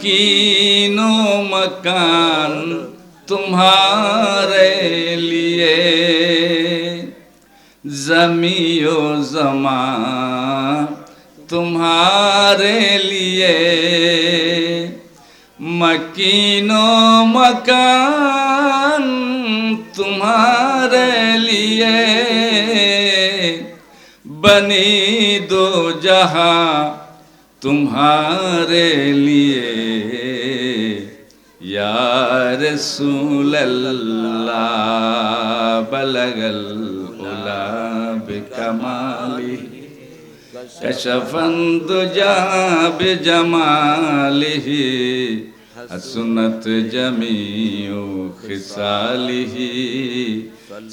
कीनो मकान तुम्हारे लिए जमियो जमा तुम्हारे लिए मकीनो मकान तुम्हारे लिए बनी दो जहां تمہارے لیے یا رسول اللہ بلغ العلا بکمالی کشفن دجا بجمالی حسنت جمیع خصالی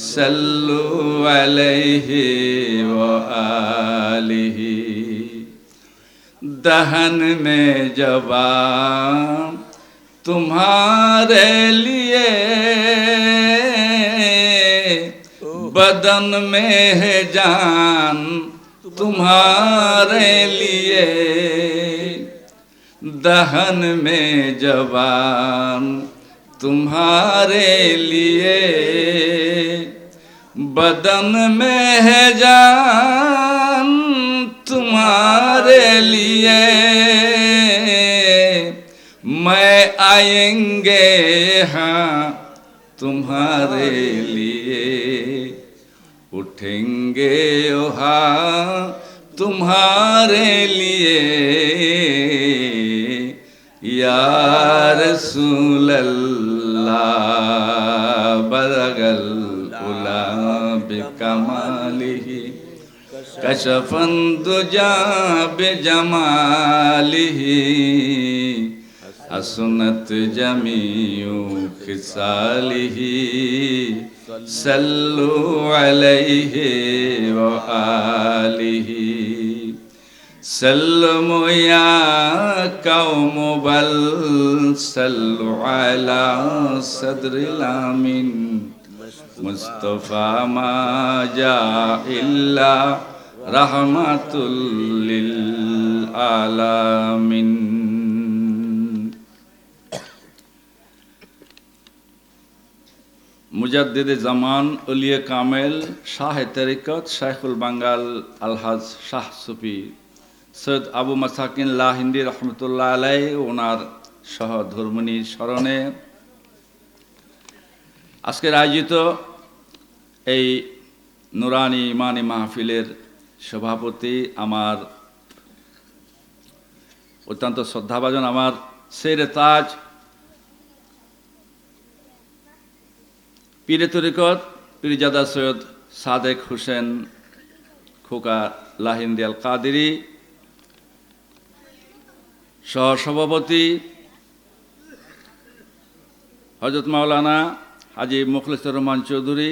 صلو علیہ وآلہ दहन में जवान तुम्हारे लिए। बदन में है जान तुम्हारे लिए। दहन में जवान तुम्हारे लिए। बदन में है जान तुम्हारे लिए मैं आएँगे हाँ तुम्हारे लिए। उठेंगे हाँ तुम्हारे लिए। या रसूल अल्लाह बरगल उला बिकमालिही كشف الدجى بجماله حسنت جميع خصاله صلوا عليه وآله سلموا يا قوم بل صلوا على صدر الأمين مصطفى ما جاء إلا রাহমাতুল্লিল আলামিন মুজাদ্দিদে জামান উলিয়া কামেল, শাহ তরিকত শাহুল বাঙ্গাল, আলহাজ শাহ সুফি, সৈয়দ আবু মাসাকিন লাহিন্দি রহমতুল্লাহ আলাই, ওনার সহ ধর্মণীর স্মরণে আজকের আয়োজিত এই নুরানি ইমানি মাহফিলের সভাপতি, আমার অত্যন্ত শ্রদ্ধাভাজন, আমার সেরে তাজ, পীরে তরিকত, পীরজাদা সৈয়দ সাদেক হোসেন খোকা লাহিন্দি আল কাদেরি সহসভাপতি হজরত মাওলানা হাজি মুখলেসুর রহমান চৌধুরী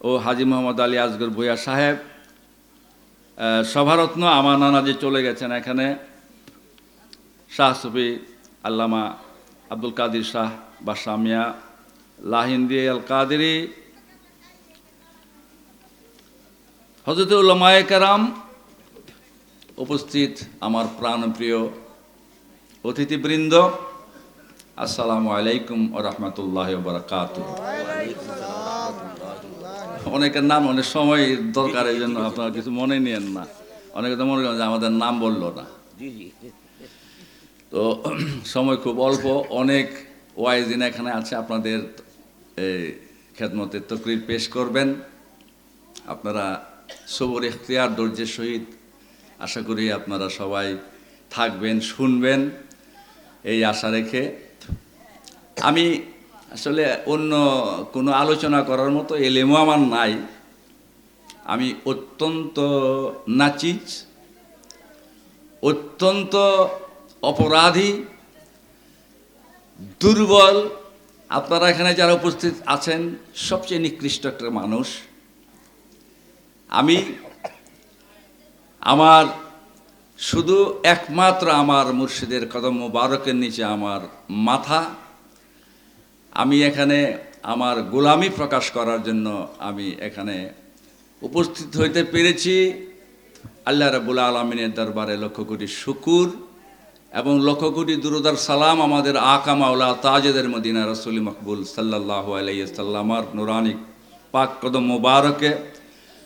ও হাজি মোহাম্মদ আলী আসগর ভূয়া সাহেব সভারত্ন আমার নানা যে চলে গেছেন এখানে। শাহ সুফি আল্লামা আব্দুল কাদির শাহ বাদশাহ মিয়া লাহিন্দি আল কাদেরি হজরত উল্লামায় কারাম উপস্থিত আমার প্রাণপ্রিয় অতিথিবৃন্দ। আসসালামু আলাইকুম ও রহমতুল্লাহ বারাকাত অনেকের নাম অনেক সময় দরকার এই জন্য আপনারা কিছু মনে নিয়েন না। অনেকে তো মনে করেন যে আমাদের নাম বলল না। তো সময় খুব অল্প অনেক ওয়াইজিন এখানে আছে আপনাদের এই খেদমতে তকরির পেশ করবেন। আপনারা সবর ইখতিয়ার ধৈর্যের সহিত আশা করি আপনারা সবাই থাকবেন শুনবেন এই আশা রেখে। আমি আসলে অন্য কোনো আলোচনা করার মতো এলেমও আমার নাই। আমি অত্যন্ত নাচিজ, অত্যন্ত অপরাধী, দুর্বল। আপনারা এখানে যারা উপস্থিত আছেন, সবচেয়ে নিকৃষ্ট একটা মানুষ। আমি, আমার শুধু একমাত্র আমার মুর্শিদের কদম মুবারকের নিচে আমার মাথা। আমি এখানে আমার গোলামি প্রকাশ করার জন্য আমি এখানে উপস্থিত হইতে পেরেছি। আল্লাহ রাবুল আলমিনের দরবারে লক্ষ কোটি শুকুর এবং লক্ষ কোটি দুরুদার সালাম আমাদের আকা মাওলা তাজেদের মদিনা রসুল মকবুল সাল্লাহ আলাইসাল্লামার নুরানি পাক কদম মুবারকে।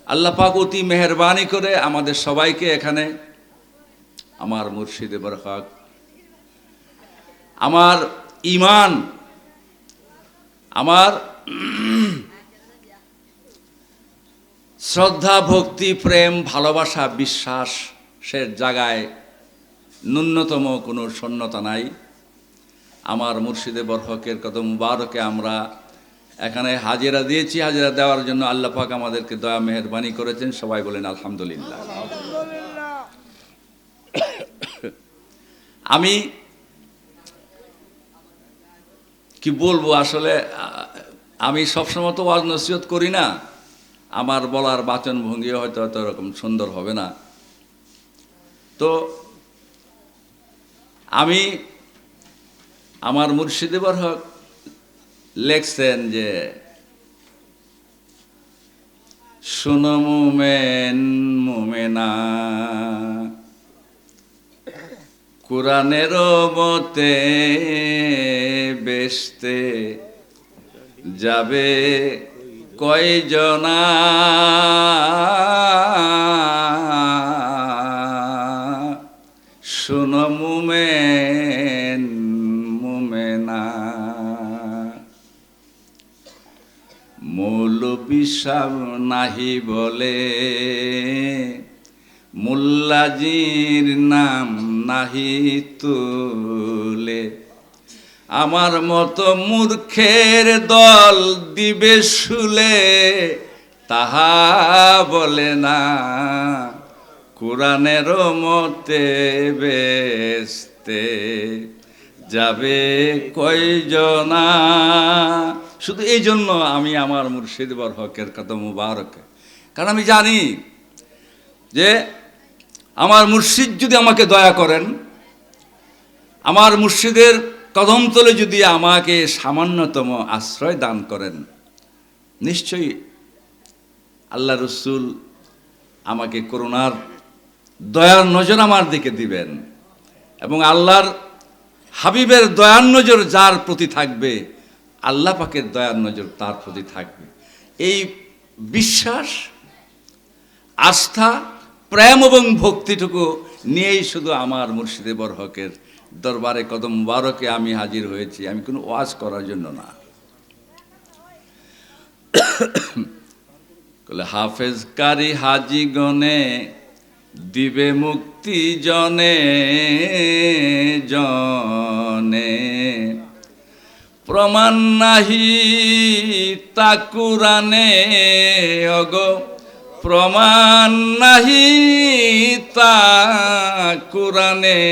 আল্লাহ পাক অতি মেহরবানি করে আমাদের সবাইকে এখানে আমার মুর্শিদে বরখাক আমার ইমান আমার শ্রদ্ধা ভক্তি প্রেম ভালোবাসা বিশ্বাস সে জায়গায় ন্যূনতম কোনো শূন্যতা নাই। আমার মুর্শিদে বরহকের কত মুবারকে আমরা এখানে হাজিরা দিয়েছি। হাজিরা দেওয়ার জন্য আল্লাহ পাক আমাদেরকে দয়া মেহরবানি করেছেন। সবাই বলেন আলহামদুলিল্লাহ। আমি কি বলব, আসলে আমি সবসময় তো ওয়াজ নসিহত করি না। আমার বলার বাচন ভঙ্গি হয়তো হয়তো এরকম সুন্দর হবে না। তো, আমি আমার মুর্শিদে হক লেখছেন যে, শুনো মুমেন মুমেনা কোরআনের মতে বেসতে যাবে কয়জনা? শুনো মুমেন মুমেনা। মৌলবী সাহ নাহি বলে মুল্লাজির নাম নাহি তুলে। আমার মতো মূর্খের দল দিবে শুলে, তাহা বলে না। কোরআনের মতে বেসতে যাবে কয়জনা শুধু এই জন্য আমি আমার মুর্শিদ বরহকের কথা মুবারক। কারণ আমি জানি যে আমার মুর্শিদ যদি আমাকে দয়া করেন, আমার মুর্শিদের কদম তলে যদি আমাকে সামান্যতম আশ্রয় দান করেন, নিশ্চয়ই আল্লাহ রসুল আমাকে করুণার, দয়ার নজর আমার দিকে দিবেন এবং আল্লাহর হাবিবের দয়ার নজর যার প্রতি থাকবে, আল্লাহ পাকের দয়ার নজর তার প্রতি থাকবে। এই বিশ্বাস, আস্থা প্রেম এবং ভক্তিটুকু নিয়েই শুধু আমার মুর্শিদে বরহকের দরবারে কদম বারকে আমি হাজির হয়েছি। আমি কোনো ওয়াজ করার জন্য না। হাফেজ কারি হাজি গনে, দিবে মুক্তি জনে জনে। প্রমাণ নাহি তা কুরানে অগ প্রমাণ নাহি তা কুরানে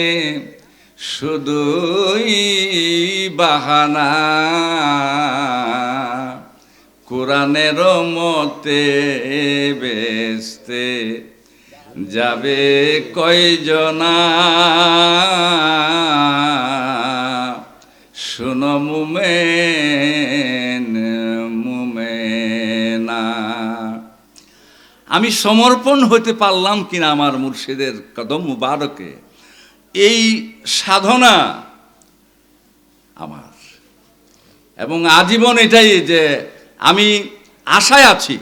শুধুই বাহানা। কোরআনের মতে বেসতে যাবে কয়জনা শুনো মুমেন মুমেনা আমি সমর্পণ হতে পারলাম কিনা আমার মুর্শিদের কদম মুবারকে। এই সাধনা আমার। এবং আজীবন এটাই যে আমি আশায় আছি,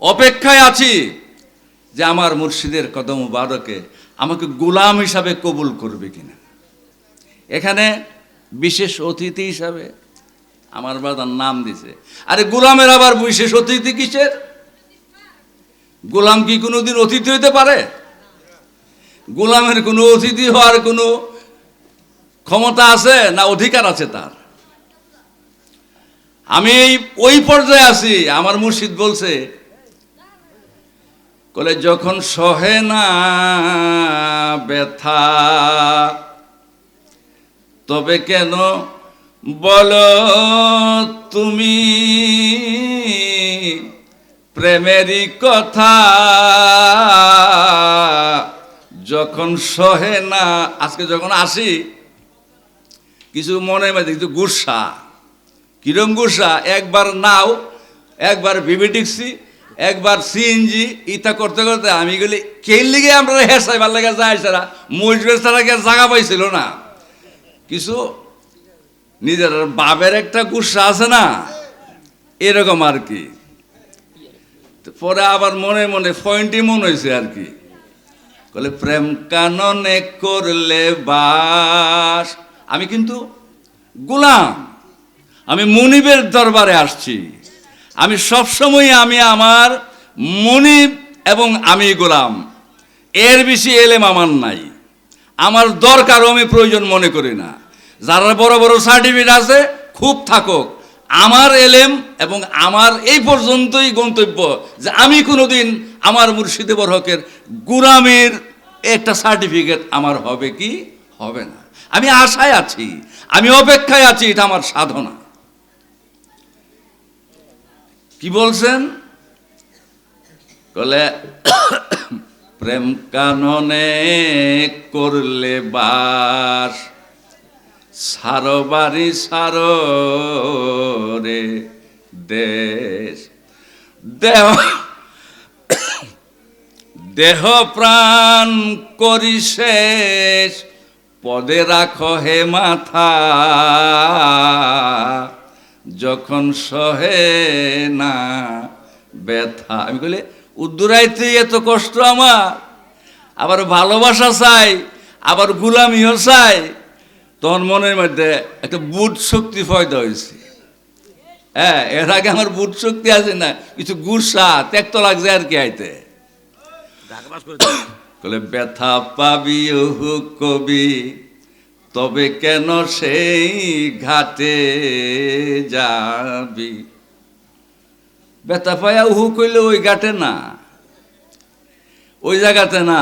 অপেক্ষায় আছি যে আমার মুর্শিদের কদম মুবারকে আমাকে গোলাম হিসাবে কবুল করবে কিনা। এখানে বিশেষ অতিথি হিসাবে আমার বাদার নাম দিছে। আরে গোলামের আবার বিশেষ অতিথি কিসের? গোলাম কি কোনোদিন অতিথি হইতে পারে? গোলামের কোনো অতিথি হওয়ার কোনো ক্ষমতা আছে না অধিকার আছে তার? আমি ওই পর্যায়ে আছি, আমার মুর্শিদ বলছে, কলে যখন সহে না ব্যথা, তবে কেন বলো তুমি প্রেমেরই কথা। যখন সহে না, আজকে যখন আসি, কিছু মনে মধ্যে কিছু গুসা। কিরম গুসা? একবার নাও, একবার বিবি টিকছি, একবার সিএনজি ইতা করতে করতে আমি গেলি কেন লিগে আমরা হেসাইবার লেগে যাই সারা? মজবের ছাড়া আর জায়গা পাইছিল না। কিছু নিজের বাবের একটা গুসা আছে না? এরকম আর কি। পরে আবার মনে মনে পয়েন্টই মনে হয়েছে আর কি। বলে প্রেম কাননে করলে বাস। আমি কিন্তু গোলাম। আমি মনিবের দরবারে আসছি। আমি সবসময় আমি আমার মনিব এবং আমি গোলাম। এর বেশি এলেম আমার নাই। আমার দরকারও আমি প্রয়োজন মনে করি না। যারা বড় বড় সার্টিফিকেট আছে, খুব থাকুক। আমার এলেম এবং আমার এই পর্যন্তই গন্তব্য যে আমি কোনোদিন আমার মুর্শিদে বরহকের গুরামের একটা সার্টিফিকেট আমার হবে কি? হবে না। আমি আশায় আছি, আমি অপেক্ষায় আছি, এটা আমার সাধনা। কি বলছেন? বলে, প্রেম কাননে করলে বাস সারো বাড়ি, সারো রে দেশ। দেহ দেহ প্রাণ করি শেষ, পদে রাখো হে মাথা। যখন সহে না ব্যথা। আমি বলি উদ্দুরাইতে এত কষ্ট আমার। আবার ভালোবাসা চাই, আবার গুলামিও চাই। তখন মনের মধ্যে একটা বুট শক্তি ফয়দা হয়েছে। হ্যাঁ এর আগে আমার বুট শক্তি আছে না কিছু গুসা ত্যাক্ত লাগছে আর কি আইতে। বলে ব্যথা পাবি ওহু কবি তবে কেন সেই ঘাটে যাবি? ব্যথা পায়া উহু কইলে ওই ঘাটে না ওই জায়গাতে না।